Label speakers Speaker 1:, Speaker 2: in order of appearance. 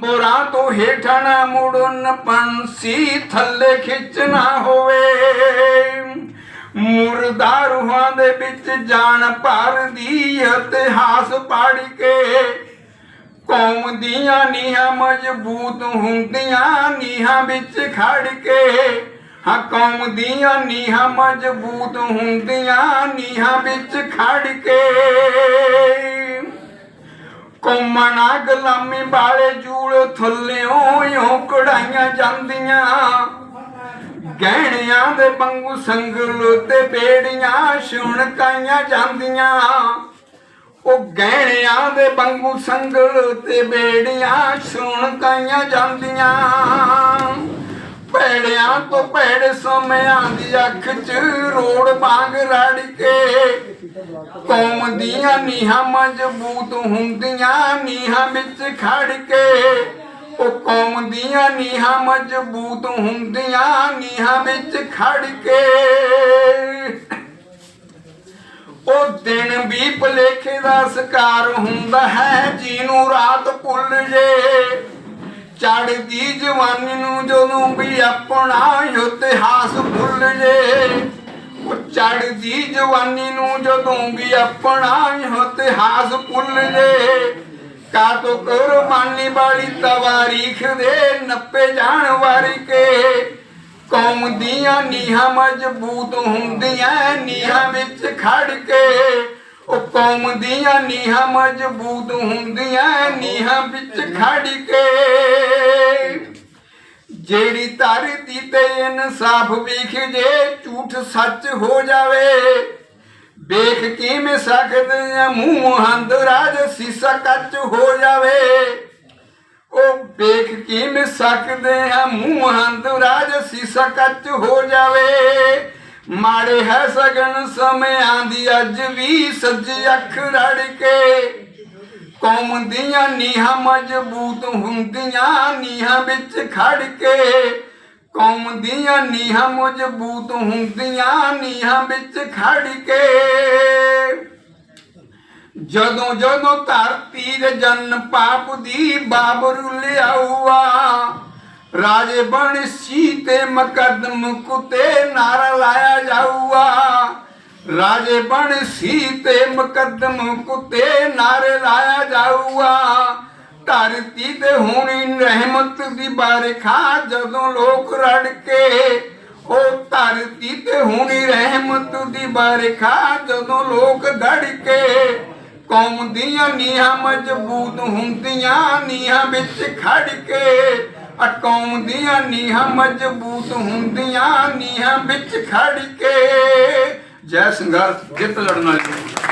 Speaker 1: ਬੋਰਾ ਤੋਂ ਹੇਠਾਂ ਨਾ ਮੁੜਨ ਪੰਛੀ ਥੱਲੇ ਖਿੱਚਣਾ ਹੋਵੇ। ਮੁਰਦਾ ਰੂਹਾਂ ਦੇ ਵਿੱਚ ਜਾਣ ਭਰਦੀ ਇਤਿਹਾਸ ਪੜ ਕੇ। ਕੌਮ ਦੀਆਂ ਨੀਹਾਂ ਮਜ਼ਬੂਤ ਹੁੰਦੀਆਂ, ਨੀਹਾਂ ਵਿੱਚ ਖੜ ਕੇ। ਹਾਂ, ਕੌਮ ਦੀਆਂ ਨੀਹਾਂ ਮਜ਼ਬੂਤ ਹੁੰਦੀਆਂ, ਨੀਹਾਂ ਵਿੱਚ ਖੜ ਕੇ। ਕੌਮਣਾ ਗੁਲਾਮੀ ਵਾਲੇ ਜੂੜ ਥੱਲਿਓਂ ਓ ਕਢਾਈਆਂ ਜਾਂਦੀਆਂ। ਗਹਿਣਿਆਂ ਦੇ ਬੰਗੂ ਸੰਗਲ ਤੇ ਬੇੜੀਆਂ ਸੁਣਕਾਈਆਂ ਜਾਂਦੀਆਂ। ਉਹ ਗਹਿਣਿਆਂ ਦੇ ਬੰਗੂ ਸੰਗਲ ਤੇ ਬੇੜੀਆਂ ਸੁਣਕਾਈਆਂ ਜਾਂਦੀਆਂ। ਤੋਂ ਭੈੜੇ ਸਮਿਆਂ ਦੀ ਅੱਖ 'ਚ ਰੋੜ ਵਾਂਗ ਰੜ ਕੇ, ਕੌਮ ਦੀਆਂ ਨੀਹਾਂ ਮਜ਼ਬੂਤ ਹੁੰਦੀਆਂ, ਨੀਹਾਂ ਵਿੱਚ ਖੜ ਕੇ, ਉਹ ਕੌਮ ਦੀਆਂ ਨੀਹਾਂ ਮਜ਼ਬੂਤ ਹੁੰਦੀਆਂ, ਨੀਹਾਂ ਵਿੱਚ ਖੜ ਕੇ। ਉਹ ਦਿਨ ਵੀ ਭਲੇਖੇ ਦਾ ਸ਼ਿਕਾਰ ਹੁੰਦਾ ਹੈ ਜੀ ਨੂੰ ਰਾਤ ਭੁੱਲ ਜੇ। ਚੜਦੀ ਜਵਾਨੀ ਨੂੰ ਜਦੋਂ ਵੀ ਆਪਣਾ ਇਤਿਹਾਸ ਭੁੱਲ ਜੇ। ਉਹ ਚੜਦੀ ਜਵਾਨੀ ਨੂੰ ਜਦੋਂ ਵੀ ਆਪਣਾ ਇਤਿਹਾਸ ਭੁੱਲ ਜੇ। ਕਾਤੋਂ ਕੁਰਬਾਨੀ ਵਾਲੀ ਤਵਾਰੀਖ ਦੇ ਨੱਪੇ ਜਾਣ ਵਾਰੀ ਕੇ ਕੌਮ ਦੀਆਂ ਨੀਹਾਂ ਮਜ਼ਬੂਤ ਹੁੰਦੀਆਂ, ਨੀਹਾਂ ਵਿੱਚ ਖੜ ਕੇ ਉਹ ਕੌਮ ਦੀਆਂ ਨੀਹਾਂ ਮਜ਼ਬੂਤ ਹੁੰਦੀਆਂ, ਨੀਹਾਂ ਵਿੱਚ ਖੜ ਕੇ। ਜਿਹੜੀ ਧਰਤੀ ਤੇ ਇਨਸਾਫ ਵਿਖ ਜੇ, ਝੂਠ ਸੱਚ ਹੋ ਜਾਵੇ। ਵੇਖ ਕਿਵੇਂ ਸਕਦੇ ਮੂੰਹ ਹੰਦ ਰਾਜ, ਸੀਸਾ ਕੱਚ ਹੋ ਜਾਵੇ। ਉਹ ਵੇਖ ਕਿਵੇਂ ਸਕਦੇ ਆ ਮੂੰਹ ਹੰਦ ਰਾਜ, ਸੀਸਾ ਕੱਚ ਹੋ ਜਾਵੇ। ਮਾੜੇ ਹੈ ਸਗਨ ਸਮਿਆਂ ਦੀ ਅੱਜ ਵੀ ਸੱਜੀ ਅੱਖ ਰੜ ਕੇ। ਕੌਮ ਦੀਆਂ ਨੀਹਾਂ ਮਜ਼ਬੂਤ ਹੁੰਦੀਆਂ, ਨੀਹਾਂ ਵਿੱਚ ਖੜ ਕੇ। ਕੌਮ ਦੀਆਂ ਨੀਹਾਂ ਮਜ਼ਬੂਤ ਹੁੰਦੀਆਂ, ਨੀਹਾਂ ਵਿੱਚ ਖੜ ਕੇ। ਜਦੋਂ ਜਦੋਂ ਧਰਤੀ ਦੇ ਜਨ ਪਾਪ ਦੀ ਬਾਬਰ ਲਿਆਊਆ ਰਾਜੇ ਬਣ ਸੀ ਤੇ ਮੁਕੱਦਮ ਕੁੱਤੇ ਨਾਰਾ ਲਾਇਆ ਜਾਊਆ। ਰਾਜੇ ਬਣ ਸੀ ਤੇ ਮੁਕੱਦਮ ਕੁੱਤੇ ਨਾਰੇ ਲਾਇਆ ਜਾਊਆ। ਧਰਤੀ ਤੇ ਹੋਣੀ ਰਹਿਮਤ ਦੀ ਬਾਰਿਖਾ ਜਦੋਂ ਲੋਕ ਰੜ ਕੇ। ਉਹ ਧਰਤੀ ਤੇ ਹੋਣੀ ਰਹਿਮਤ ਦੀ ਬਾਰਿਖਾ ਜਦੋਂ ਲੋਕ ਗੜ ਕੇ। ਕੌਮ ਦੀਆਂ ਨੀਹਾਂ ਮਜ਼ਬੂਤ ਹੁੰਦੀਆਂ, ਨੀਹਾਂ ਵਿੱਚ ਖੜ ਕੇ। ਆ ਕੌਮ ਦੀਆਂ ਨੀਹਾਂ, ਮਜ਼ਬੂਤ ਹੁੰਦੀਆਂ ਨੀਹਾਂ ਵਿੱਚ ਖੜ ਕੇ। ਜੈ ਸੰਘਰਸ਼, ਜਿੱਤ ਲੜਨਾ ਜੀ